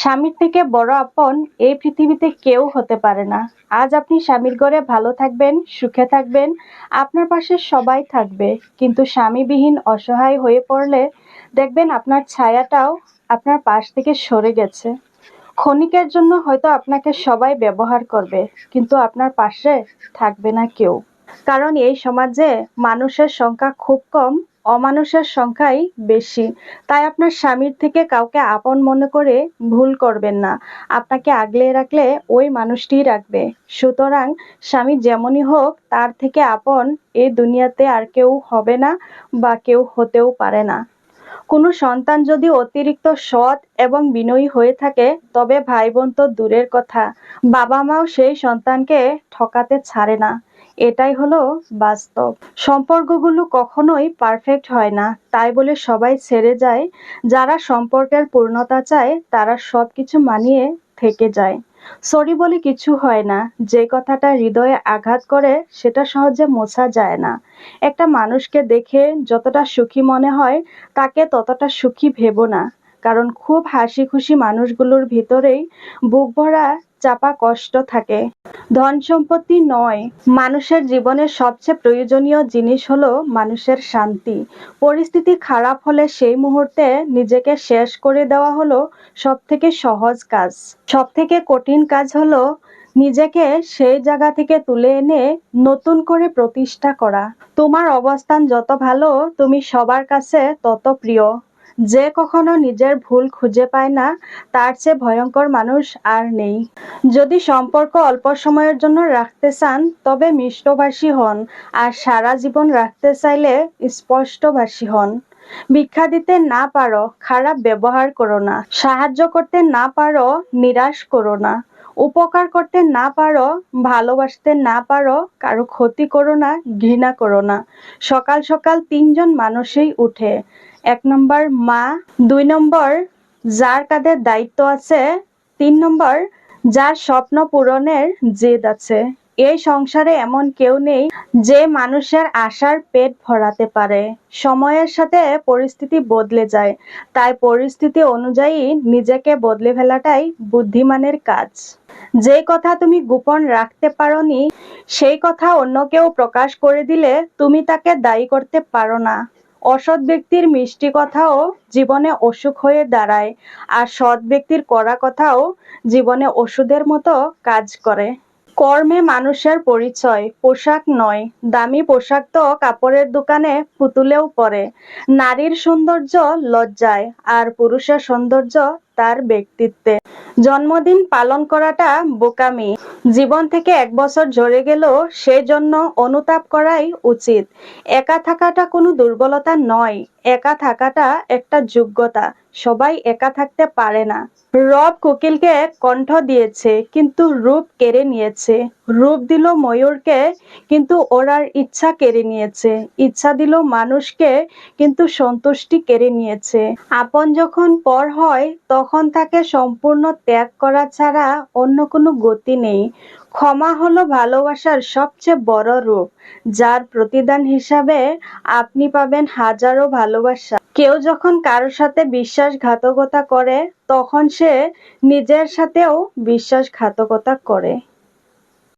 স্বামীর থেকে বড় আপন এই পৃথিবীতে কেউ হতে পারে না। আজ আপনি স্বামীর ঘরে ভালো থাকবেন, সুখে থাকবেন, আপনার পাশে সবাই থাকবে। কিন্তু স্বামীবিহীন অসহায় হয়ে পড়লে দেখবেন আপনার ছায়াটাও আপনার পাশ থেকে সরে গেছে। ক্ষণিকের জন্য হয়তো আপনাকে সবাই ব্যবহার করবে, কিন্তু আপনার পাশে থাকবে না কেউ। কারণ এই সমাজে মানুষের সংখ্যা খুব কম অমানুষের সংখ্যাই বেশি। তাই আপনার স্বামীর থেকে কাউকে আপন মনে করে ভুল করবেন না। আপনাকে আগলে রাখলে ওই মানুষটিই রাখবে। সুতরাং স্বামী যেমনই হোক, তার থেকে আপন এই দুনিয়াতে আর কেউ হবে না বা কেউ হতেও পারে না। কোনো সন্তান যদি অতিরিক্ত সৎ এবং বিনয়ী হয়ে থাকে, তবে ভাই বোন তো দূরের কথা। বাবা মাও সেই সন্তানকে ঠকাতে ছাড়ে না। এটাই হলো বাস্তব। সম্পর্কগুলো কখনোই পারফেক্ট হয় না। তাই বলে সবাই ছেড়ে যায়। যারা সম্পর্কের পূর্ণতা চায়, তারা সব কিছু মানিয়ে থেকে যায়। সরি বলে কিছু হয় না। যে কথাটা হৃদয়ে আঘাত করে, সেটা সহজে মোছা যায় না। একটা মানুষকে দেখে যতটা সুখী মনে হয়, তাকে ততটা সুখী ভেবো না। কারণ খুব হাসি খুশি মানুষগুলোর ভিতরেই বুক ভরা চাপা কষ্ট থাকে। ধন সম্পত্তি নয়, মানুষের জীবনের সবচেয়ে প্রয়োজনীয় জিনিস হলো মানুষের শান্তি। পরিস্থিতি খারাপ হলে সেই মুহূর্তে নিজেকে শেষ করে দেওয়া হলো সব থেকে সহজ কাজ। সব থেকে কঠিন কাজ হলো নিজেকে সেই জায়গা থেকে তুলে এনে নতুন করে প্রতিষ্ঠা করা। তোমার অবস্থান যত ভালো, তুমি সবার কাছে তত প্রিয়। যে কখনো নিজের ভুল খুঁজে পায় না, তার চেয়ে ভয়ঙ্কর মানুষ আর নেই। যদি সম্পর্ক অল্প সময়ের জন্য রাখতে চান, তবে মিষ্টভাষী হন আর সারা জীবন রাখতে চাইলে স্পষ্টভাষী হন। ভিক্ষা দিতে না পারো, খারাপ ব্যবহার করো না। সাহায্য করতে না পারো, নিরাশ করো না। উপকার করতে না পারো, ভালোবাসতে না পারো, কারও ক্ষতি করো না, ঘৃণা করো না। সকাল সকাল তিনজন মানুষই উঠে। এক নম্বর মা, দুই নম্বর যার কাঁধে দায়িত্ব আছে, তিন নম্বর যার স্বপ্ন পূরণের জেদ আছে। এই সংসারে এমন কেউ নেই যে মানুষের আশার পেট ভরাতে পারে। সময়ের সাথে পরিস্থিতি বদলে যায়। তাই পরিস্থিতি অনুযায়ী নিজেকে বদলে ফেলাটাই বুদ্ধিমানের কাজ। যে কথা তুমি গোপন রাখতে পারোনি, সেই কথা অন্য কেউ প্রকাশ করে দিলে তুমি তাকে দায়ী করতে পারো না। অসৎ ব্যক্তির মিষ্টি কথাও জীবনে অসুখ হয়ে দাঁড়ায়, আর সৎ ব্যক্তির কড়া কথাও জীবনে ওষুধের মতো কাজ করে। কর্মে মানুষের পরিচয়, পোশাক নয়। দামি পোশাক তো কাপড়ের দোকানে পুতুলেও পরে। নারীর সৌন্দর্য লজ্জায়, আর পুরুষের সৌন্দর্য তার ব্যক্তিত্বে। জন্মদিন পালন করাটা বোকামি। জীবন থেকে এক বছর ঝরে গেলেও সেজন্য অনুতাপ করাই উচিত। একা থাকাটা কোনো দুর্বলতা নয়, একা থাকাটা একটা যোগ্যতা। সবাই একা থাকতে পারে না। রব কোকিলকে কণ্ঠ দিয়েছে, কিন্তু রূপ কেড়ে নিয়েছে। রূপ দিল ময়ূরকে, কিন্তু ওরার ইচ্ছা কেড়ে নিয়েছে। ইচ্ছা দিল মানুষকে, কিন্তু সন্তুষ্টি কেড়ে নিয়েছে। আপন যখন পর হয়, তখন তাকে সম্পূর্ণ ত্যাগ করা ছাড়া অন্য কোনো গতি নেই। ক্ষমা হলো ভালোবাসার সবচেয়ে বড় রূপ, যার প্রতিদান হিসাবে আপনি পাবেন হাজারো ভালোবাসা। কেউ যখন কারোর সাথে বিশ্বাসঘাতকতা করে তখন সে নিজের সাথেও বিশ্বাসঘাতকতা করে।